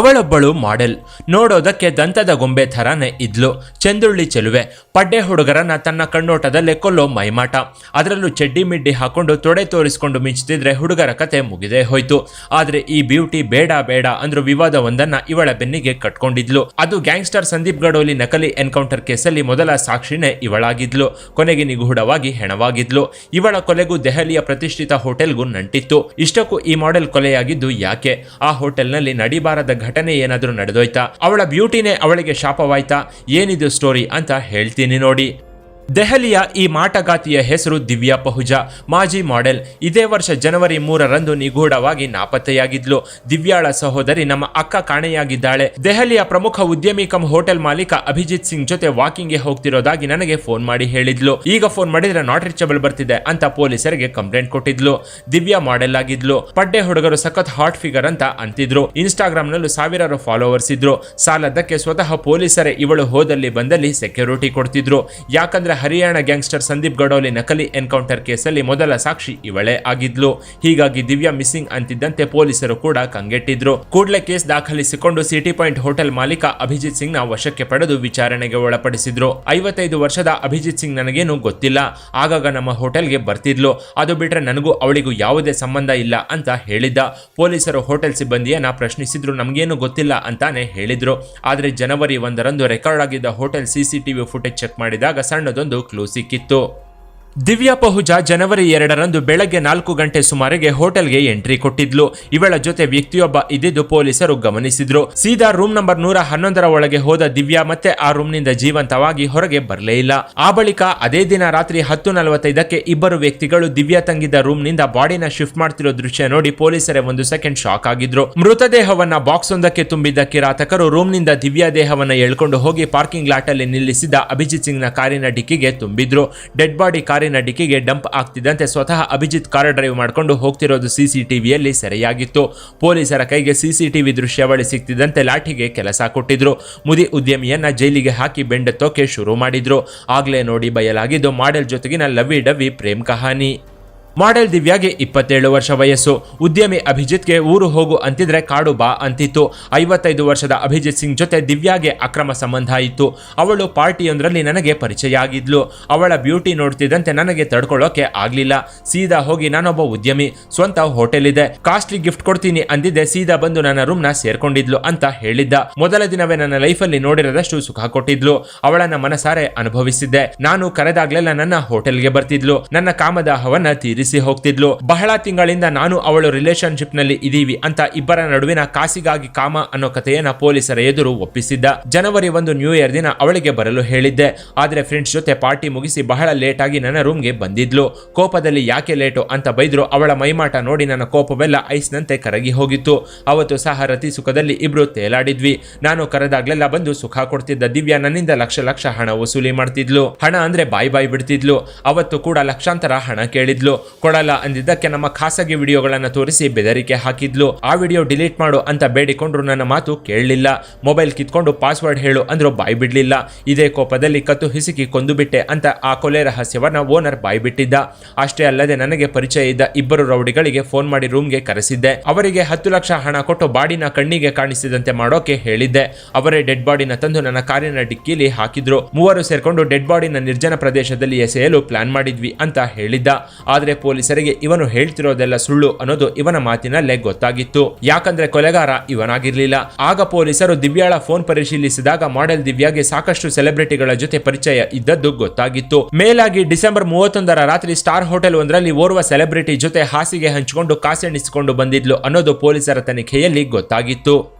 ಅವಳೊಬ್ಬಳು model. ನೋಡೋದಕ್ಕೆ ದಂತದ ಗೊಂಬೆ ಥರನೇ ಇದ್ಲು. ಚಂದ್ರುಳ್ಳಿ ಚೆಲುವೆ. ಪಡ್ಡೆ ಹುಡುಗರನ್ನ ತನ್ನ ಕಣ್ಣೋಟದಲ್ಲೇ ಕೊಲ್ಲೋ ಮೈಮಾಟ. ಅದರಲ್ಲೂ ಚಡ್ಡಿ ಮಿಡ್ಡಿ ಹಾಕೊಂಡು ತೊಡೆ ತೋರಿಸ್ಕೊಂಡು ಮಿಂಚುತ್ತಿದ್ರೆ ಹುಡುಗರ ಕತೆ ಮುಗಿದೇ ಹೋಯ್ತು. ಆದ್ರೆ ಈ ಬ್ಯೂಟಿ ಬೇಡ ಬೇಡ ಅಂದ್ರು ವಿವಾದವೊಂದನ್ನ ಇವಳ ಬೆನ್ನಿಗೆ ಕಟ್ಕೊಂಡಿದ್ಲು. ಅದು ಗ್ಯಾಂಗ್ಸ್ಟರ್ ಸಂದೀಪ್ ಗಡೋಲಿ ನಕಲಿ ಎನ್ಕೌಂಟರ್ ಕೇಸಲ್ಲಿ ಮೊದಲ ಸಾಕ್ಷಿನೇ ಇವಳಾಗಿದ್ಲು. ಕೊನೆಗೆ ನಿಗೂಢವಾಗಿ ಹೆಣವಾಗಿದ್ಲು. ಇವಳ ಕೊಲೆಗೂ ದೆಹಲಿಯ ಪ್ರತಿಷ್ಠಿತ ಹೋಟೆಲ್ಗೂ ನಂಟಿತ್ತು. ಇಷ್ಟಕ್ಕೂ ಈ ಮಾಡೆಲ್ ಕೊಲೆಯಾಗಿದ್ದು ಯಾಕೆ? ಆ ಹೋಟೆಲ್ನಲ್ಲಿ ನಡಿಬಾರದ ಏನಾದರೂ ನಡೆದೋಯ್ತಾ? ಅವಳ ಬ್ಯೂಟಿನೇ ಅವಳಿಗೆ ಶಾಪವಾಯ್ತಾ? ಏನಿದು ಸ್ಟೋರಿ ಅಂತ ಹೇಳ್ತೀನಿ ನೋಡಿ. ದೆಹಲಿಯ ಈ ಮಾಟಗಾತಿಯ ಹೆಸರು ದಿವ್ಯಾ ಪಹುಜಾ ಮಾಜಿ ಮಾಡೆಲ್. ಇದೇ ವರ್ಷ ಜನವರಿ ಮೂರರಂದು ನಿಗೂಢವಾಗಿ ನಾಪತ್ತೆಯಾಗಿದ್ಲು. ದಿವ್ಯಾಳ ಸಹೋದರಿ ನಮ್ಮ ಅಕ್ಕ ಕಾಣೆಯಾಗಿದ್ದಾಳೆ. ದೆಹಲಿಯ ಪ್ರಮುಖ ಉದ್ಯಮಿ ಕಮ್ ಹೋಟೆಲ್ ಮಾಲೀಕ ಅಭಿಜಿತ್ ಸಿಂಗ್ ಜೊತೆ ವಾಕಿಂಗ್ಗೆ ಹೋಗ್ತಿರೋದಾಗಿ ನನಗೆ ಫೋನ್ ಮಾಡಿ ಹೇಳಿದ್ಲು. ಈಗ ಫೋನ್ ಮಾಡಿದ್ರೆ ನಾಟ್ ರೀಚಬಲ್ ಬರ್ತಿದೆ ಅಂತ ಪೊಲೀಸರಿಗೆ ಕಂಪ್ಲೇಂಟ್ ಕೊಟ್ಟಿದ್ಲು. ದಿವ್ಯಾ ಮಾಡೆಲ್ ಆಗಿದ್ಲು. ಪಡ್ಡೆ ಹುಡುಗರು ಸಖತ್ ಹಾಟ್ ಫಿಗರ್ ಅಂತ ಅಂತಿದ್ರು. ಇನ್ಸ್ಟಾಗ್ರಾಮ್ ನಲ್ಲೂ ಸಾವಿರಾರು ಫಾಲೋವರ್ಸ್ ಇದ್ರು. ಸಾಲದಕ್ಕೆ ಸ್ವತಃ ಪೊಲೀಸರೇ ಇವಳು ಹೋದಲ್ಲಿ ಬಂದಲ್ಲಿ ಸೆಕ್ಯೂರಿಟಿ ಕೊಡ್ತಿದ್ರು. ಯಾಕಂದ್ರೆ ಹರಿಯಾಣ ಗ್ಯಾಂಗ್ಸ್ಟರ್ ಸಂದೀಪ್ ಗಡೋಲಿ ನಕಲಿ ಎನ್ಕೌಂಟರ್ ಕೇಸಲ್ಲಿ ಮೊದಲ ಸಾಕ್ಷಿ ಇವಳೇ ಆಗಿದ್ಲು. ಹೀಗಾಗಿ ದಿವ್ಯಾ ಮಿಸ್ಸಿಂಗ್ ಅಂತಿದ್ದಂತೆ ಪೊಲೀಸರು ಕೂಡ ಕಂಗೆಟ್ಟಿದ್ರು. ಕೂಡಲೇ ಕೇಸ್ ದಾಖಲಿಸಿಕೊಂಡು ಸಿಟಿ ಪಾಯಿಂಟ್ ಹೋಟೆಲ್ ಮಾಲೀಕ ಅಭಿಜಿತ್ ಸಿಂಗ್ ವಶಕ್ಕೆ ಪಡೆದು ವಿಚಾರಣೆಗೆ ಒಳಪಡಿಸಿದ್ರು. ಐವತ್ತೈದು ವರ್ಷದ ಅಭಿಜಿತ್ ಸಿಂಗ್ ನನಗೇನು ಗೊತ್ತಿಲ್ಲ. ಆಗಾಗ ನಮ್ಮ ಹೋಟೆಲ್ಗೆ ಬರ್ತಿದ್ಲು. ಅದು ಬಿಟ್ರೆ ನನಗೂ ಅವಳಿಗೂ ಯಾವುದೇ ಸಂಬಂಧ ಇಲ್ಲ ಅಂತ ಹೇಳಿದ್ದ. ಪೊಲೀಸರು ಹೋಟೆಲ್ ಸಿಬ್ಬಂದಿಯನ್ನ ಪ್ರಶ್ನಿಸಿದ್ರು, ನಮಗೇನು ಗೊತ್ತಿಲ್ಲ ಅಂತಾನೆ ಹೇಳಿದ್ರು. ಆದರೆ ಜನವರಿ ಒಂದರಂದು ರೆಕಾರ್ಡ್ ಆಗಿದ್ದ ಹೋಟೆಲ್ ಸಿಸಿಟಿವಿ ಫುಟೇಜ್ ಚೆಕ್ ಮಾಡಿದಾಗ ಸಣ್ಣದೊಂದು ಕ್ಲೂ ಸಿಕ್ಕಿತ್ತು ದಿವ್ಯಾ ಪಹುಜಾ ಜನವರಿ ಎರಡರಂದು ಬೆಳಗ್ಗೆ ನಾಲ್ಕು ಗಂಟೆ ಸುಮಾರಿಗೆ ಹೋಟೆಲ್ಗೆ ಎಂಟ್ರಿ ಕೊಟ್ಟಿದ್ಲು. ಇವಳ ಜೊತೆ ವ್ಯಕ್ತಿಯೊಬ್ಬ ಇದ್ದಿದ್ದು ಪೊಲೀಸರು ಗಮನಿಸಿದ್ರು. ಸೀದಾ ರೂಮ್ ನಂಬರ್ ನೂರ ಹನ್ನೊಂದರ ಒಳಗೆ ಹೋದ ದಿವ್ಯಾ ಮತ್ತೆ ಆ ರೂಮ್ನಿಂದ ಜೀವಂತವಾಗಿ ಹೊರಗೆ ಬರಲೇ ಇಲ್ಲ. ಆ ಬಳಿಕ ಅದೇ ದಿನ ರಾತ್ರಿ ಹತ್ತು ನಲವತ್ತೈದಕ್ಕೆ ಇಬ್ಬರು ವ್ಯಕ್ತಿಗಳು ದಿವ್ಯಾ ತಂಗಿದ್ದ ರೂಮ್ನಿಂದ ಬಾಡಿನ ಶಿಫ್ಟ್ ಮಾಡ್ತಿರೋ ದೃಶ್ಯ ನೋಡಿ ಪೊಲೀಸರೇ ಒಂದು ಸೆಕೆಂಡ್ ಶಾಕ್ ಆಗಿದ್ರು. ಮೃತದೇಹವನ್ನ ಬಾಕ್ಸ್ ಒಂದಕ್ಕೆ ತುಂಬಿದ್ದ ಕಿರಾತಕರು ರೂಮ್ನಿಂದ ದಿವ್ಯಾ ದೇಹವನ್ನ ಎಳ್ಕೊಂಡು ಹೋಗಿ ಪಾರ್ಕಿಂಗ್ ಲಾಟ್ ಅಲ್ಲಿ ನಿಲ್ಲಿಸಿದ್ದ ಅಭಿಜಿತ್ನ ಕಾರಿನ ಡಿಕ್ಕಿಗೆ ತುಂಬಿದ್ರು. ಡೆಡ್ ಬಾಡಿ ಕಾರಿನ ಡಿಕ್ಕಿಗೆ ಡಂಪ್ ಆಗ್ತಿದ್ದಂತೆ ಸ್ವತಃ ಅಭಿಜಿತ್ ಕಾರ್ ಡ್ರೈವ್ ಮಾಡಿಕೊಂಡು ಹೋಗ್ತಿರೋದು ಸಿಸಿಟಿವಿಯಲ್ಲಿ ಸೆರೆಯಾಗಿತ್ತು. ಪೊಲೀಸರ ಕೈಗೆ ಸಿಸಿಟಿವಿ ದೃಶ್ಯಾವಳಿ ಸಿಕ್ತಿದ್ದಂತೆ ಲಾಠಿಗೆ ಕೆಲಸ ಕೊಟ್ಟಿದ್ರು. ಮುದಿ ಉದ್ಯಮಿಯನ್ನ ಜೈಲಿಗೆ ಹಾಕಿ ಬೆಂಡೆತ್ತೋಕೆ ಶುರು ಮಾಡಿದ್ರು. ಆಗ್ಲೇ ನೋಡಿ ಬಯಲಾಗಿದ್ದು, ಮಾಡೆಲ್ ಜೊತೆಗಿನ ಲವಿ ಡವಿ ಪ್ರೇಮ್ ಕಹಾನಿ. ಮಾಡೆಲ್ ದಿವ್ಯಾಗೆ ಇಪ್ಪತ್ತೇಳು ವರ್ಷ ವಯಸ್ಸು. ಉದ್ಯಮಿ ಅಭಿಜಿತ್ಗೆ ಊರು ಹೋಗು ಅಂತಿದ್ರೆ ಕಾಡು ಬಾ ಅಂತಿತ್ತು. ಐವತ್ತೈದು ವರ್ಷದ ಅಭಿಜಿತ್ ಸಿಂಗ್ ಜೊತೆ ದಿವ್ಯಾಗೆ ಅಕ್ರಮ ಸಂಬಂಧ ಇತ್ತು. ಅವಳು ಪಾರ್ಟಿಯೊಂದರಲ್ಲಿ ನನಗೆ ಪರಿಚಯ ಆಗಿದ್ಲು. ಅವಳ ಬ್ಯೂಟಿ ನೋಡ್ತಿದ್ದಂತೆ ನನಗೆ ತಡ್ಕೊಳ್ಳೋಕೆ ಆಗ್ಲಿಲ್ಲ. ಸೀದಾ ಹೋಗಿ ನಾನೊಬ್ಬ ಉದ್ಯಮಿ, ಸ್ವಂತ ಹೋಟೆಲ್ ಇದೆ. ಕಾಸ್ಟ್ಲಿ ಗಿಫ್ಟ್ ಕೊಡ್ತೀನಿ ಅಂದಿದ್ದೆ, ಸೀದಾ ಬಂದು ನನ್ನ ರೂಮ್ನ ಸೇರ್ಕೊಂಡಿದ್ಲು ಅಂತ ಹೇಳಿದ್ದ. ಮೊದಲ ದಿನವೇ ನನ್ನ ಲೈಫಲ್ಲಿ ನೋಡಿರದಷ್ಟು ಸುಖ ಕೊಟ್ಟಿದ್ಲು. ಅವಳನ್ನ ಮನಸಾರೆ ಅನುಭವಿಸಿದ್ದೆ. ನಾನು ಕರೆದಾಗ್ಲೆಲ್ಲ ನನ್ನ ಹೋಟೆಲ್ಗೆ ಬರ್ತಿದ್ಲು. ನನ್ನ ಕಾಮದಾಹವನ್ನ ತೀರಿಸಿ ಹೋಗ್ತಿದ್ಲು. ಬಹಳ ತಿಂಗಳಿಂದ ನಾನು ಅವಳು ರಿಲೇಶನ್ಶಿಪ್ನಲ್ಲಿ ಇದೀವಿ ಅಂತ ಇಬ್ಬರ ನಡುವಿನ ಕಾಸಿಗಾಗಿ ಕಾಮ ಅನ್ನೋ ಕಥೆಯನ್ನ ಪೊಲೀಸರ ಎದುರು ಒಪ್ಪಿಸಿದ್ದ. ಜನವರಿ ಒಂದು ನ್ಯೂ ಇಯರ್ ದಿನ ಅವಳಿಗೆ ಬರಲು ಹೇಳಿದ್ದೆ. ಆದ್ರೆ ಫ್ರೆಂಡ್ಸ್ ಜೊತೆ ಪಾರ್ಟಿ ಮುಗಿಸಿ ಬಹಳ ಲೇಟ್ ಆಗಿ ನನ್ನ ರೂಮ್ಗೆ ಬಂದಿದ್ಲು. ಕೋಪದಲ್ಲಿ ಯಾಕೆ ಲೇಟು ಅಂತ ಬೈದ್ರು ಅವಳ ಮೈಮಾಟ ನೋಡಿ ನನ್ನ ಕೋಪವೆಲ್ಲ ಐಸ್ನಂತೆ ಕರಗಿ ಹೋಗಿತ್ತು. ಅವತ್ತು ಸಹ ರತಿ ಸುಖದಲ್ಲಿ ಇಬ್ರು ತೇಲಾಡಿದ್ವಿ. ನಾನು ಕರೆದಾಗ್ಲೆಲ್ಲ ಬಂದು ಸುಖ ಕೊಡ್ತಿದ್ದ ದಿವ್ಯಾ ನನ್ನಿಂದ ಲಕ್ಷ ಲಕ್ಷ ಹಣ ವಸೂಲಿ ಮಾಡ್ತಿದ್ಲು. ಹಣ ಅಂದ್ರೆ ಬಾಯ್ ಬಾಯ್ ಬಿಡ್ತಿದ್ಲು. ಅವತ್ತು ಕೂಡ ಲಕ್ಷಾಂತರ ಹಣ ಕೇಳಿದ್ಲು. ಕೊಡಲ್ಲ ಅಂದಿದ್ದಕ್ಕೆ ನಮ್ಮ ಖಾಸಗಿ ವಿಡಿಯೋಗಳನ್ನು ತೋರಿಸಿ ಬೆದರಿಕೆ ಹಾಕಿದ್ಲು. ಆ ವಿಡಿಯೋ ಡಿಲೀಟ್ ಮಾಡು ಅಂತ ಬೇಡಿಕೊಂಡ್ರು ನನ್ನ ಮಾತು ಕೇಳಲಿಲ್ಲ. ಮೊಬೈಲ್ ಕಿತ್ಕೊಂಡು ಪಾಸ್ವರ್ಡ್ ಹೇಳು ಅಂದ್ರೂ ಬಾಯಿ ಬಿಡಲಿಲ್ಲ. ಇದೇ ಕೋಪದಲ್ಲಿ ಕತ್ತು ಹಿಸುಕಿ ಕೊಂದು ಬಿಟ್ಟೆ ಅಂತ ಆ ಕೊಲೆ ರಹಸ್ಯವನ್ನ ಓನರ್ ಬಾಯಿ ಬಿಟ್ಟಿದ್ದ. ಅಷ್ಟೇ ಅಲ್ಲದೆ ನನಗೆ ಪರಿಚಯ ಇದ್ದ ಇಬ್ಬರು ರೌಡಿಗಳಿಗೆ ಫೋನ್ ಮಾಡಿ ರೂಮ್ಗೆ ಕರೆಸಿದ್ದೆ. ಅವರಿಗೆ ಹತ್ತು ಲಕ್ಷ ಹಣ ಕೊಟ್ಟು ಬಾಡಿನ ಕಣ್ಣಿಗೆ ಕಾಣಿಸಿದಂತೆ ಮಾಡೋಕೆ ಹೇಳಿದ್ದೆ. ಅವರೇ ಡೆಡ್ ಬಾಡಿನ ತಂದು ನನ್ನ ಕಾರಿನ ಡಿಕ್ಕಿಲಿ ಹಾಕಿದ್ರು. ಮೂವರು ಸೇರ್ಕೊಂಡು ಡೆಡ್ ಬಾಡಿನ ನಿರ್ಜನ ಪ್ರದೇಶದಲ್ಲಿ ಎಸೆಯಲು ಪ್ಲಾನ್ ಮಾಡಿದ್ವಿ ಅಂತ ಹೇಳಿದ್ದ. ಆದ್ರೆ ಪೊಲೀಸರಿಗೆ ಇವನು ಹೇಳ್ತಿರೋದೆಲ್ಲ ಸುಳ್ಳು ಅನ್ನೋದು ಇವನ ಮಾತಿನಲ್ಲೇ ಗೊತ್ತಾಗಿತ್ತು. ಯಾಕಂದ್ರೆ ಕೊಲೆಗಾರ ಇವನಾಗಿರ್ಲಿಲ್ಲ. ಆಗ ಪೊಲೀಸರು ದಿವ್ಯಾಳ ಫೋನ್ ಪರಿಶೀಲಿಸಿದಾಗ ಮಾಡೆಲ್ ದಿವ್ಯಾಗೆ ಸಾಕಷ್ಟು ಸೆಲೆಬ್ರಿಟಿಗಳ ಜೊತೆ ಪರಿಚಯ ಇದ್ದದ್ದು ಗೊತ್ತಾಗಿತ್ತು. ಮೇಲಾಗಿ ಡಿಸೆಂಬರ್ ಮೂವತ್ತೊಂದರ ರಾತ್ರಿ ಸ್ಟಾರ್ ಹೋಟೆಲ್ ಒಂದರಲ್ಲಿ ಓರ್ವ ಸೆಲೆಬ್ರಿಟಿ ಜೊತೆ ಹಾಸಿಗೆ ಹಂಚಿಕೊಂಡು ಕಾಸೆಣಿಸಿಕೊಂಡು ಬಂದಿದ್ಲು ಅನ್ನೋದು ಪೊಲೀಸರ ತನಿಖೆಯಲ್ಲಿ ಗೊತ್ತಾಗಿತ್ತು.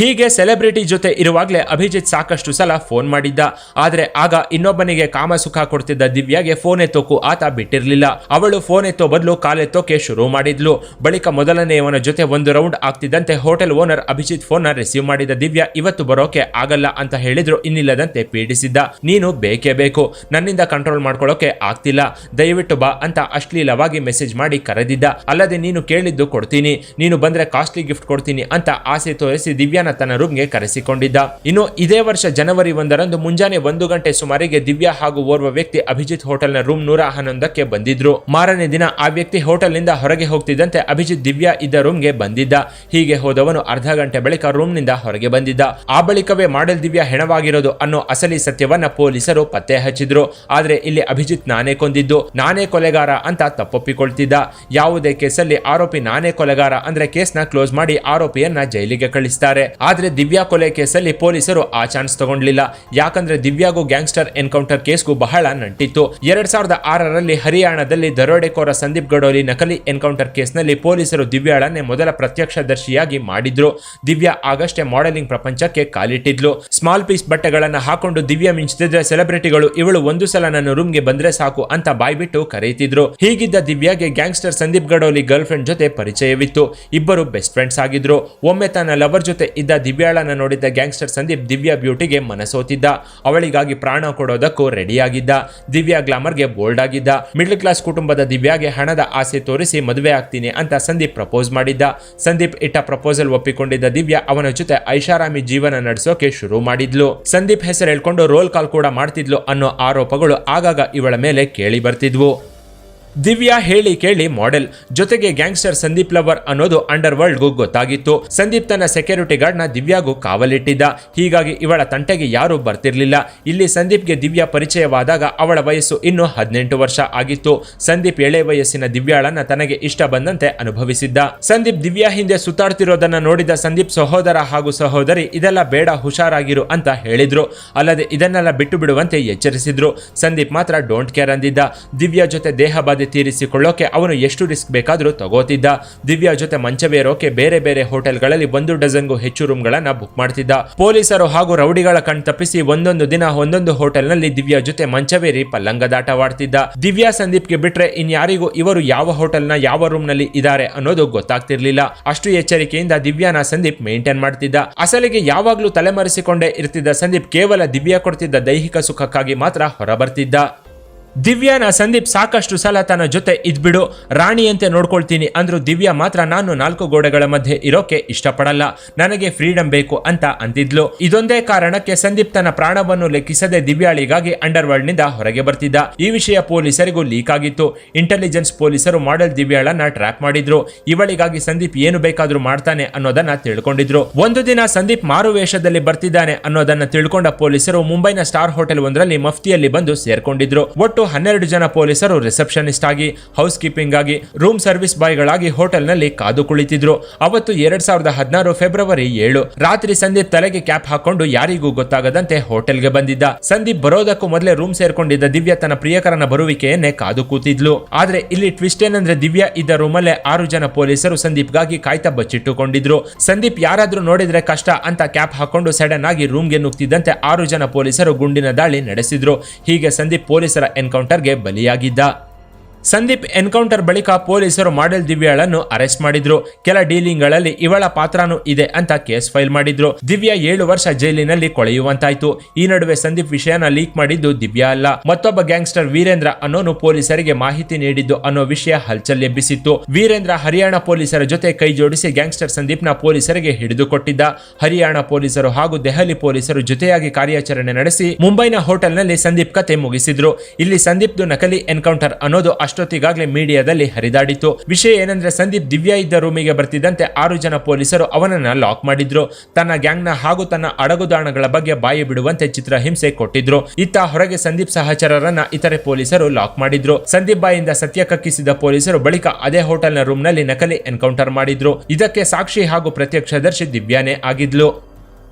ಹೀಗೆ ಸೆಲೆಬ್ರಿಟಿ ಜೊತೆ ಇರುವಾಗಲೇ ಅಭಿಜಿತ್ ಸಾಕಷ್ಟು ಸಲ ಫೋನ್ ಮಾಡಿದ್ದ. ಆದರೆ ಆಗ ಇನ್ನೊಬ್ಬನಿಗೆ ಕಾಮ ಸುಖ ಕೊಡ್ತಿದ್ದ ದಿವ್ಯಾಗೆ ಫೋನ್ ಎತ್ತೋಕು ಆತ ಬಿಟ್ಟಿರಲಿಲ್ಲ. ಅವಳು ಫೋನ್ ಎತ್ತೋ ಬದಲು ಕಾಲೆತ್ತೋಕೆ ಶುರು ಮಾಡಿದ್ಲು. ಬಳಿಕ ಮೊದಲನೆಯವನ ಜೊತೆ ಒಂದು round ಆಗ್ತಿದ್ದಂತೆ hotel owner Abhijit phone receive ಮಾಡಿದ ದಿವ್ಯಾ, ಇವತ್ತು ಬರೋಕೆ ಆಗಲ್ಲ ಅಂತ ಹೇಳಿದ್ರು. ಇನ್ನಿಲ್ಲದಂತೆ ಪೀಡಿಸಿದ್ದ. ನೀನು ಬೇಕೇ ಬೇಕು. ನನ್ನಿಂದ ಕಂಟ್ರೋಲ್ ಮಾಡ್ಕೊಳ್ಳೋಕೆ ಆಗ್ತಿಲ್ಲ. ದಯವಿಟ್ಟು ಬಾ ಅಂತ ಅಶ್ಲೀಲವಾಗಿ ಮೆಸೇಜ್ ಮಾಡಿ ಕರೆದಿದ್ದ. ಅಲ್ಲದೆ ನೀನು ಕೇಳಿದ್ದು ಕೊಡ್ತೀನಿ. ನೀನು ಬಂದ್ರೆ ಕಾಸ್ಟ್ಲಿ ಗಿಫ್ಟ್ ಕೊಡ್ತೀನಿ ಅಂತ ಆಸೆ ತೋರಿಸಿ ದಿವ್ಯಾನ ದಿವ್ಯಾನ ತನ್ನ ರೂಮ್ಗೆ ಕರೆಸಿಕೊಂಡಿದ್ದ. ಇನ್ನು ಇದೇ ವರ್ಷ ಜನವರಿ ಒಂದರಂದು ಮುಂಜಾನೆ ಒಂದು ಗಂಟೆ ಸುಮಾರಿಗೆ ದಿವ್ಯಾ ಹಾಗೂ ಓರ್ವ ವ್ಯಕ್ತಿ ಅಭಿಜಿತ್ ಹೋಟೆಲ್ನ ರೂಮ್ ನೂರ ಹನ್ನೊಂದಕ್ಕೆ ಬಂದಿದ್ರು. ಮಾರನೇ ದಿನ ಆ ವ್ಯಕ್ತಿ ಹೋಟೆಲ್ನಿಂದ ಹೊರಗೆ ಹೋಗ್ತಿದ್ದಂತೆ ಅಭಿಜಿತ್ ದಿವ್ಯಾ ಇದ್ದ ರೂಮ್ಗೆ ಬಂದಿದ್ದ. ಹೀಗೆ ಹೋದವನು ಅರ್ಧ ಗಂಟೆ ಬಳಿಕ ರೂಮ್ನಿಂದ ಹೊರಗೆ ಬಂದಿದ್ದ. ಆ ಬಳಿಕವೇ ಮಾಡೆಲ್ ದಿವ್ಯಾ ಹೆಣವಾಗಿರೋದು ಅನ್ನೋ ಅಸಲಿ ಸತ್ಯವನ್ನ ಪೊಲೀಸರು ಪತ್ತೆ ಹಚ್ಚಿದ್ರು. ಆದ್ರೆ ಇಲ್ಲಿ ಅಭಿಜಿತ್ ನಾನೇ ಕೊಂದಿದ್ದು. ನಾನೇ ಕೊಲೆಗಾರ ಅಂತ ತಪ್ಪೊಪ್ಪಿಕೊಳ್ತಿದ್ದ. ಯಾವುದೇ ಕೇಸಲ್ಲಿ ಆರೋಪಿ ನಾನೇ ಕೊಲೆಗಾರ ಅಂದ್ರೆ ಕೇಸ್ನ ಕ್ಲೋಸ್ ಮಾಡಿ ಆರೋಪಿಯನ್ನ ಜೈಲಿಗೆ ಕಳಿಸ್ತಾರೆ. ಆದ್ರೆ ದಿವ್ಯಾ ಕೊಲೆ ಕೇಸಲ್ಲಿ ಪೊಲೀಸರು ಆ ಚಾನ್ಸ್ ತಗೊಂಡ್ಲಿಲ್ಲ. ಯಾಕಂದ್ರೆ ದಿವ್ಯಾಗೂ ಗ್ಯಾಂಗ್ಸ್ಟರ್ ಎನ್ಕೌಂಟರ್ ಕೇಸ್ಗೂ ಬಹಳ ನಂಟಿತ್ತು. ಎರಡ್ ಸಾವಿರದ ಆರರಲ್ಲಿ ಹರಿಯಾಣದಲ್ಲಿ ದರೋಡೆಕೋರ ಸಂದೀಪ್ ಗಡೋಲಿ ನಕಲಿ ಎನ್ಕೌಂಟರ್ ಕೇಸ್ನಲ್ಲಿ ಪೊಲೀಸರು ದಿವ್ಯಾಳನ್ನೇ ಮೊದಲ ಪ್ರತ್ಯಕ್ಷದರ್ಶಿಯಾಗಿ ಮಾಡಿದ್ರು. ದಿವ್ಯಾ ಆಗಷ್ಟೇ ಮಾಡೆಲಿಂಗ್ ಪ್ರಪಂಚಕ್ಕೆ ಕಾಲಿಟ್ಟಿದ್ಲು. ಸ್ಮಾಲ್ ಪೀಸ್ ಬಟ್ಟೆಗಳನ್ನ ಹಾಕೊಂಡು ದಿವ್ಯಾ ಮಿಂಚುತ್ತಿದ್ರೆ ಸೆಲೆಬ್ರಿಟಿಗಳು ಇವಳು ಒಂದು ಸಲ ನನ್ನ ರೂಮ್ಗೆ ಬಂದ್ರೆ ಸಾಕು ಅಂತ ಬಾಯ್ಬಿಟ್ಟು ಕರೀತಿದ್ರು. ಹೀಗಿದ್ದ ದಿವ್ಯಾಗೆ gangster Sandeep Gadoli girlfriend ಜೊತೆ ಪರಿಚಯವಿತ್ತು. ಇಬ್ಬರು ಬೆಸ್ಟ್ ಫ್ರೆಂಡ್ಸ್ ಆಗಿದ್ರು. ಒಮ್ಮೆ ತನ್ನ ಲವರ್ ಜೊತೆ ಇದ್ದ ದಿವ್ಯಾಳನ ನೋಡಿದ್ದ ಗ್ಯಾಂಗ್ಸ್ಟರ್ ಸಂದೀಪ್ ದಿವ್ಯಾ ಬ್ಯೂಟಿಗೆ ಮನಸೋತಿದ್ದ. ಅವಳಿಗಾಗಿ ಪ್ರಾಣ ಕೊಡೋದಕ್ಕೂ ರೆಡಿಯಾಗಿದ್ದ. ದಿವ್ಯಾ ಗ್ಲಾಮರ್ಗೆ ಬೋಲ್ಡ್ ಆಗಿದ್ದ. ಮಿಡ್ಲ್ ಕ್ಲಾಸ್ ಕುಟುಂಬದ ದಿವ್ಯಾಗೆ ಹಣದ ಆಸೆ ತೋರಿಸಿ ಮದುವೆ ಆಗ್ತೀನಿ ಅಂತ ಸಂದೀಪ್ ಪ್ರಪೋಸ್ ಮಾಡಿದ್ದ. ಸಂದೀಪ್ ಇಟ್ಟ ಪ್ರಪೋಸಲ್ ಒಪ್ಪಿಕೊಂಡಿದ್ದ ದಿವ್ಯಾ ಅವನ ಜೊತೆ ಐಷಾರಾಮಿ ಜೀವನ ನಡೆಸೋಕೆ ಶುರು ಮಾಡಿದ್ಲು. ಸಂದೀಪ್ ಹೆಸರು ಹೇಳ್ಕೊಂಡು ರೋಲ್ ಕಾಲ್ ಕೂಡ ಮಾಡ್ತಿದ್ಲು ಅನ್ನೋ ಆರೋಪಗಳು ಆಗಾಗ ಇವಳ ಮೇಲೆ ಕೇಳಿ ಬರ್ತಿದ್ವು. ದಿವ್ಯಾ ಹೇಳಿ ಕೇಳಿ ಮಾಡೆಲ್ ಜೊತೆಗೆ ಗ್ಯಾಂಗ್ಸ್ಟರ್ ಸಂದೀಪ್ ಲವರ್ ಅನ್ನೋದು ಅಂಡರ್ ವರ್ಲ್ಡ್ ಗೂ ಗೊತ್ತಾಗಿತ್ತು. ಸಂದೀಪ್ ತನ್ನ ಸೆಕ್ಯೂರಿಟಿ ಗಾರ್ಡ್ನ ದಿವ್ಯಾಗೂ ಕಾವಲಿಟ್ಟಿದ್ದ. ಹೀಗಾಗಿ ಇವಳ ತಂಟೆಗೆ ಯಾರೂ ಬರ್ತಿರ್ಲಿಲ್ಲ. ಇಲ್ಲಿ ಸಂದೀಪ್ಗೆ ದಿವ್ಯಾ ಪರಿಚಯವಾದಾಗ ಅವಳ ವಯಸ್ಸು ಇನ್ನೂ ಹದಿನೆಂಟು ವರ್ಷ ಆಗಿತ್ತು. ಸಂದೀಪ್ ಎಳೆ ವಯಸ್ಸಿನ ದಿವ್ಯಾಳನ್ನ ತನಗೆ ಇಷ್ಟ ಬಂದಂತೆ ಅನುಭವಿಸಿದ್ದ. ಸಂದೀಪ್ ದಿವ್ಯಾ ಹಿಂದೆ ಸುತ್ತಾಡ್ತಿರೋದನ್ನ ನೋಡಿದ ಸಂದೀಪ್ ಸಹೋದರ ಹಾಗೂ ಸಹೋದರಿ, ಇದೆಲ್ಲ ಬೇಡ, ಹುಷಾರಾಗಿರು ಅಂತ ಹೇಳಿದ್ರು. ಅಲ್ಲದೆ ಇದನ್ನೆಲ್ಲ ಬಿಟ್ಟು ಬಿಡುವಂತೆ ಎಚ್ಚರಿಸಿದ್ರು. ಸಂದೀಪ್ ಮಾತ್ರ ಡೋಂಟ್ ಕೇರ್ ಅಂದಿದ್ದ. ದಿವ್ಯಾ ಜೊತೆ ದೇಹ ಬಾಧೆ ತೀರಿಸಿಕೊಳ್ಳೋಕೆ ಅವನು ಎಷ್ಟು ರಿಸ್ಕ್ ಬೇಕಾದರೂ ತಗೋತಿದ್ದ. ದಿವ್ಯಾ ಜೊತೆ ಮಂಚವೇರೋಕೆ ಬೇರೆ ಬೇರೆ ಹೋಟೆಲ್ಗಳಲ್ಲಿ ಒಂದು ಡಜನ್ಗೂ ಹೆಚ್ಚು ರೂಮ್ಗಳನ್ನು ಬುಕ್ ಮಾಡ್ತಿದ್ದ. ಪೊಲೀಸರು ಹಾಗೂ ರೌಡಿಗಳ ಕಣ್ ತಪ್ಪಿಸಿ ಒಂದೊಂದು ದಿನ ಒಂದೊಂದು ಹೋಟೆಲ್ನಲ್ಲಿ ದಿವ್ಯಾ ಜೊತೆ ಮಂಚವೇರಿ ಪಲ್ಲಂಗದಾಟವಾಡ್ತಿದ್ದ ದಿವ್ಯಾ ಸಂದೀಪ್ಗೆ ಬಿಟ್ರೆ ಇನ್ಯಾರಿಗೂ ಇವರು ಯಾವ ಹೋಟೆಲ್ನ ಯಾವ ರೂಮ್ನಲ್ಲಿ ಇದ್ದಾರೆ ಅನ್ನೋದು ಗೊತ್ತಾಗ್ತಿರ್ಲಿಲ್ಲ. ಅಷ್ಟು ಎಚ್ಚರಿಕೆಯಿಂದ ದಿವ್ಯಾನ ಸಂದೀಪ್ ಮೇಂಟೈನ್ ಮಾಡ್ತಿದ್ದ. ಅಸಲಿಗೆ ಯಾವಾಗ್ಲೂ ತಲೆಮರೆಸಿಕೊಂಡೇ ಇರ್ತಿದ್ದ ಸಂದೀಪ್ ಕೇವಲ ದಿವ್ಯಾ ಕೊಡ್ತಿದ್ದ ದೈಹಿಕ ಸುಖಕ್ಕಾಗಿ ಮಾತ್ರ ಹೊರಬರ್ತಿದ್ದ. ದಿವ್ಯಾನ ಸಂದೀಪ್ ಸಾಕಷ್ಟು ಸಲ ತನ್ನ ಜೊತೆ ಇದ್ಬಿಡು ರಾಣಿಯಂತೆ ನೋಡ್ಕೊಳ್ತೀನಿ ಅಂದ್ರೂ ದಿವ್ಯಾ ಮಾತ್ರ ನಾನು ನಾಲ್ಕು ಗೋಡೆಗಳ ಮಧ್ಯೆ ಇರೋಕೆ ಇಷ್ಟಪಡಲ್ಲ. ನನಗೆ ಫ್ರೀಡಂ ಬೇಕು ಅಂತ ಅಂದಿದ್ಲು. ಇದೊಂದೇ ಕಾರಣಕ್ಕೆ ಸಂದೀಪ್ ತನ್ನ ಪ್ರಾಣವನ್ನು ಲೆಕ್ಕಿಸದೆ ದಿವ್ಯಾಳಿಗಾಗಿ ಅಂಡರ್ ವರ್ಲ್ಡ್ನಿಂದ ಹೊರಗೆ ಬರ್ತಿದ್ದ. ಈ ವಿಷಯ ಪೊಲೀಸರಿಗೂ ಲೀಕ್ ಆಗಿತ್ತು. ಇಂಟೆಲಿಜೆನ್ಸ್ ಪೊಲೀಸರು ಮಾಡೆಲ್ ದಿವ್ಯಾಳನ್ನ ಟ್ರ್ಯಾಪ್ ಮಾಡಿದ್ರು. ಇವಳಿಗಾಗಿ ಸಂದೀಪ್ ಏನು ಬೇಕಾದ್ರೂ ಮಾಡ್ತಾನೆ ಅನ್ನೋದನ್ನ ತಿಳ್ಕೊಂಡಿದ್ರು. ಒಂದು ದಿನ ಸಂದೀಪ್ ಮಾರು ವೇಷದಲ್ಲಿ ಬರ್ತಿದ್ದಾನೆ ಅನ್ನೋದನ್ನ ತಿಳ್ಕೊಂಡ ಪೊಲೀಸರು ಮುಂಬೈನ ಸ್ಟಾರ್ ಹೋಟೆಲ್ ಒಂದರಲ್ಲಿ ಮಫ್ತಿಯಲ್ಲಿ ಬಂದು ಸೇರ್ಕೊಂಡಿದ್ರು. ಒಟ್ಟು ಹನ್ನೆರಡು ಜನ ಪೊಲೀಸರು ರಿಸೆಪ್ಷನಿಸ್ಟ್ ಆಗಿ ಹೌಸ್ ಕೀಪಿಂಗ್ ಆಗಿ, ರೂಮ್ ಸರ್ವಿಸ್ ಬಾಯ್ಗಳಾಗಿ ಹೋಟೆಲ್ನಲ್ಲಿ ಕಾದು ಕುಳಿತಿದ್ರು. ಅವತ್ತು ಎರಡ್ ಸಾವಿರದ ಹದಿನಾರು ಫೆಬ್ರವರಿ ಏಳು. ರಾತ್ರಿ ಸಂದೀಪ್ ತಲೆಗೆ ಕ್ಯಾಪ್ ಹಾಕೊಂಡು ಯಾರಿಗೂ ಗೊತ್ತಾಗದಂತೆ ಹೋಟೆಲ್ಗೆ ಬಂದಿದ್ದ. ಸಂದೀಪ್ ಬರೋದಕ್ಕೂ ಮೊದಲೇ ರೂಮ್ ಸೇರ್ಕೊಂಡಿದ್ದ ದಿವ್ಯಾ ತನ್ನ ಪ್ರಿಯಕರನ ಬರುವಿಕೆಯನ್ನೇ ಕಾದು ಕೂತಿದ್ಲು. ಆದ್ರೆ ಇಲ್ಲಿ ಟ್ವಿಸ್ಟ್ ಏನಂದ್ರೆ ದಿವ್ಯಾ ಇದ್ದ ರೂಮಲ್ಲೇ ಆರು ಜನ ಪೊಲೀಸರು ಸಂದೀಪ್ಗಾಗಿ ಕಾಯ್ತಾ ಬಚ್ಚಿಟ್ಟುಕೊಂಡಿದ್ರು ಸಂದೀಪ್ ಯಾರಾದ್ರೂ ನೋಡಿದ್ರೆ ಕಷ್ಟ ಅಂತ ಕ್ಯಾಪ್ ಹಾಕೊಂಡು ಸಡನ್ ಆಗಿ ರೂಮ್ಗೆ ನುಗ್ತಿದ್ದಂತೆ ಆರು ಜನ ಪೊಲೀಸರು ಗುಂಡಿನ ದಾಳಿ ನಡೆಸಿದ್ರು. ಹೀಗೆ ಸಂದೀಪ್ ಪೊಲೀಸರ ಎನ್ಕೌಂಟರ್ಗೆ ಬಲಿಯಾಗಿದ್ದ. ಸಂದೀಪ್ ಎನ್ಕೌಂಟರ್ ಬಳಿಕ ಪೊಲೀಸರು ಮಾಡೆಲ್ ದಿವ್ಯಾಳನ್ನು ಅರೆಸ್ಟ್ ಮಾಡಿದ್ರು. ಕೆಲ ಡೀಲಿಂಗ್ಗಳಲ್ಲಿ ಇವಳ ಪಾತ್ರನೂ ಇದೆ ಅಂತ ಕೇಸ್ ಫೈಲ್ ಮಾಡಿದ್ರು. ದಿವ್ಯಾ ಏಳು ವರ್ಷ ಜೈಲಿನಲ್ಲಿ ಕೊಳೆಯುವಂತಾಯ್ತು. ಈ ನಡುವೆ ಸಂದೀಪ್ ವಿಷಯನ ಲೀಕ್ ಮಾಡಿದ್ದು ದಿವ್ಯಾ ಅಲ್ಲ. ಮತ್ತೊಬ್ಬ ಗ್ಯಾಂಗ್ಸ್ಟರ್ ವೀರೇಂದ್ರ ಅನ್ನೋನು ಪೊಲೀಸರಿಗೆ ಮಾಹಿತಿ ನೀಡಿದ್ದು ಅನ್ನೋ ವಿಷಯ ಹಲ್ಚಲ್ ಎಬ್ಬಿಸಿತ್ತು ವೀರೇಂದ್ರ ಹರಿಯಾಣ ಪೊಲೀಸರ ಜೊತೆ ಕೈ ಜೋಡಿಸಿ ಗ್ಯಾಂಗ್ಸ್ಟರ್ ಸಂದೀಪ್ನ ಪೊಲೀಸರಿಗೆ ಹಿಡಿದುಕೊಟ್ಟಿದ್ದ. ಹರಿಯಾಣ ಪೊಲೀಸರು ಹಾಗೂ ದೆಹಲಿ ಪೊಲೀಸರು ಜೊತೆಯಾಗಿ ಕಾರ್ಯಾಚರಣೆ ನಡೆಸಿ ಮುಂಬೈನ ಹೋಟೆಲ್ನಲ್ಲಿ ಸಂದೀಪ್ ಕತೆ ಮುಗಿಸಿದ್ರು. ಇಲ್ಲಿ ಸಂದೀಪ್ದು ನಕಲಿ ಎನ್ಕೌಂಟರ್ ಅನ್ನೋದು ಅಷ್ಟೊತ್ತಿಗಾಗಲೇ ಮೀಡಿಯಾದಲ್ಲಿ ಹರಿದಾಡಿತು. ವಿಷಯ ಏನಂದ್ರೆ ಸಂದೀಪ್ ದಿವ್ಯಾ ಇದ್ದ ರೂಮಿಗೆ ಬರ್ತಿದ್ದಂತೆ ಆರು ಜನ ಪೊಲೀಸರು ಅವನನ್ನ ಲಾಕ್ ಮಾಡಿದ್ರು. ತನ್ನ ಗ್ಯಾಂಗ್ನ ಹಾಗೂ ತನ್ನ ಅಡಗುದಾಣಗಳ ಬಗ್ಗೆ ಬಾಯಿ ಬಿಡುವಂತೆ ಚಿತ್ರ ಹಿಂಸೆ ಕೊಟ್ಟಿದ್ರು. ಇತ್ತ ಹೊರಗೆ ಸಂದೀಪ್ ಸಹಚರರನ್ನ ಇತರೆ ಪೊಲೀಸರು ಲಾಕ್ ಮಾಡಿದ್ರು. ಸಂದೀಪ್ ಬಾಯಿಂದ ಸತ್ಯ ಕಕ್ಕಿಸಿದ ಪೊಲೀಸರು ಬಳಿಕ ಅದೇ ಹೋಟೆಲ್ನ ರೂಮ್ನಲ್ಲಿ ನಕಲಿ ಎನ್ಕೌಂಟರ್ ಮಾಡಿದ್ರು. ಇದಕ್ಕೆ ಸಾಕ್ಷಿ ಹಾಗೂ ಪ್ರತ್ಯಕ್ಷದರ್ಶಿ ದಿವ್ಯಾನೇ ಆಗಿದ್ಲು.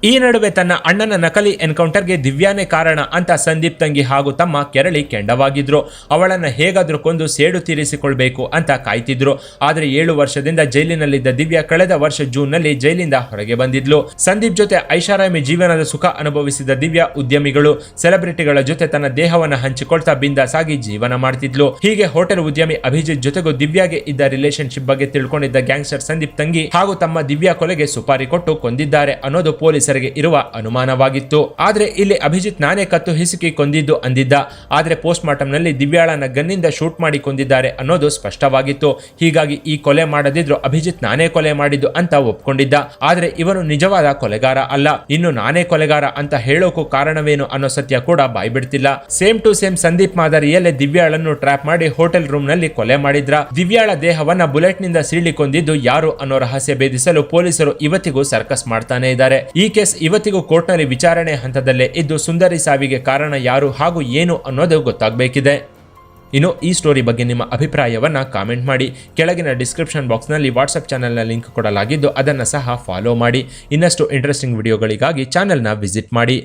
ಈ ನಡುವೆ ತನ್ನ ಅಣ್ಣನ ನಕಲಿ ಎನ್ಕೌಂಟರ್ಗೆ ದಿವ್ಯಾನೇ ಕಾರಣ ಅಂತ ಸಂದೀಪ್ ತಂಗಿ ಹಾಗೂ ತಮ್ಮ ಕೆರಳಿ ಕೆಂಡವಾಗಿದ್ರು. ಅವಳನ್ನ ಹೇಗಾದರೂ ಕೊಂದು ಸೇಡು ತೀರಿಸಿಕೊಳ್ಬೇಕು ಅಂತ ಕಾಯ್ತಿದ್ರು. ಆದರೆ ಏಳು ವರ್ಷದಿಂದ ಜೈಲಿನಲ್ಲಿದ್ದ ದಿವ್ಯಾ ಕಳೆದ ವರ್ಷ ಜೂನ್ನಲ್ಲಿ ಜೈಲಿಂದ ಹೊರಗೆ ಬಂದಿದ್ಲು. ಸಂದೀಪ್ ಜೊತೆ ಐಷಾರಾಮಿ ಜೀವನದ ಸುಖ ಅನುಭವಿಸಿದ ದಿವ್ಯಾ ಉದ್ಯಮಿಗಳು, ಸೆಲೆಬ್ರಿಟಿಗಳ ಜೊತೆ ತನ್ನ ದೇಹವನ್ನು ಹಂಚಿಕೊಳ್ತಾ ಬಿಂದಾಸಾಗಿ ಜೀವನ ಮಾಡ್ತಿದ್ಲು. ಹೀಗೆ ಹೋಟೆಲ್ ಉದ್ಯಮಿ ಅಭಿಜಿತ್ ಜೊತೆಗೂ ದಿವ್ಯಾಗೆ ಇದ್ದ ರಿಲೇಶನ್ಶಿಪ್ ಬಗ್ಗೆ ತಿಳ್ಕೊಂಡಿದ್ದ ಗ್ಯಾಂಗ್ಸ್ಟರ್ ಸಂದೀಪ್ ತಂಗಿ ಹಾಗೂ ತಮ್ಮ ದಿವ್ಯಾ ಕೊಲೆಗೆ ಸುಪಾರಿ ಕೊಟ್ಟು ಕೊಂದಿದ್ದಾರೆ ಅನ್ನೋದು ಪೊಲೀಸರಿಗೆ ಪೊಲೀಸರಿಗೆ ಇರುವ ಅನುಮಾನವಾಗಿತ್ತು. ಆದರೆ ಇಲ್ಲಿ ಅಭಿಜಿತ್ ನಾನೇ ಕತ್ತು ಹಿಸುಕಿ ಕೊಂದಿದ್ದು ಅಂದಿದ್ದ. ಆದರೆ ಪೋಸ್ಟ್ ಮಾರ್ಟಂನಲ್ಲಿ ದಿವ್ಯಾಳನ ಗನ್ನಿಂದ ಶೂಟ್ ಮಾಡಿ ಕೊಂದಿದ್ದಾರೆ ಅನ್ನೋದು ಸ್ಪಷ್ಟವಾಗಿತ್ತು. ಹೀಗಾಗಿ ಈ ಕೊಲೆ ಮಾಡದಿದ್ರು ಅಭಿಜಿತ್ ನಾನೇ ಕೊಲೆ ಮಾಡಿದ್ದು ಅಂತ ಒಪ್ಕೊಂಡಿದ್ದ. ಆದರೆ ಇವನು ನಿಜವಾದ ಕೊಲೆಗಾರ ಅಲ್ಲ. ಇನ್ನು ನಾನೇ ಕೊಲೆಗಾರ ಅಂತ ಹೇಳೋಕು ಕಾರಣವೇನು ಅನ್ನೋ ಸತ್ಯ ಕೂಡ ಬಾಯ್ಬಿಡ್ತಿಲ್ಲ. ಸೇಮ್ ಟು ಸೇಮ್ ಸಂದೀಪ್ ಮಾದರಿಯಲ್ಲೇ ದಿವ್ಯಾಳನ್ನು ಟ್ರ್ಯಾಪ್ ಮಾಡಿ ಹೋಟೆಲ್ ರೂಮ್ನಲ್ಲಿ ಕೊಲೆ ಮಾಡಿದ್ರ? ದಿವ್ಯಾಳ ದೇಹವನ್ನ ಬುಲೆಟ್ನಿಂದ ಸೀಳಿ ಕೊಂದಿದ್ದು ಯಾರು ಅನ್ನೋ ರಹಸ್ಯ ಭೇದಿಸಲು ಪೊಲೀಸರು ಇವತ್ತಿಗೂ ಸರ್ಕಸ್ ಮಾಡ್ತಾನೆ ಇದ್ದಾರೆ. ಈ ಕೇಸ್ ಇವತ್ತಿಗೂ ಕೋರ್ಟ್ನಲ್ಲಿ ವಿಚಾರಣೆ ಹಂತದಲ್ಲೇ ಇದ್ದು ಸುಂದರಿ ಸಾವಿಗೆ ಕಾರಣ ಯಾರು ಹಾಗೂ ಏನು ಅನ್ನೋದು ಗೊತ್ತಾಗಬೇಕಿದೆ. ಇನ್ನು ಈ ಸ್ಟೋರಿ ಬಗ್ಗೆ ನಿಮ್ಮ ಅಭಿಪ್ರಾಯವನ್ನು ಕಾಮೆಂಟ್ ಮಾಡಿ. ಕೆಳಗಿನ ಡಿಸ್ಕ್ರಿಪ್ಷನ್ ಬಾಕ್ಸ್ನಲ್ಲಿ ವಾಟ್ಸಪ್ ಚಾನೆಲ್ನ ಲಿಂಕ್ ಕೊಡಲಾಗಿದ್ದು ಅದನ್ನು ಸಹ ಫಾಲೋ ಮಾಡಿ. ಇನ್ನಷ್ಟು ಇಂಟ್ರೆಸ್ಟಿಂಗ್ ವಿಡಿಯೋಗಳಿಗಾಗಿ ಚಾನಲ್ನ ವಿಸಿಟ್ ಮಾಡಿ.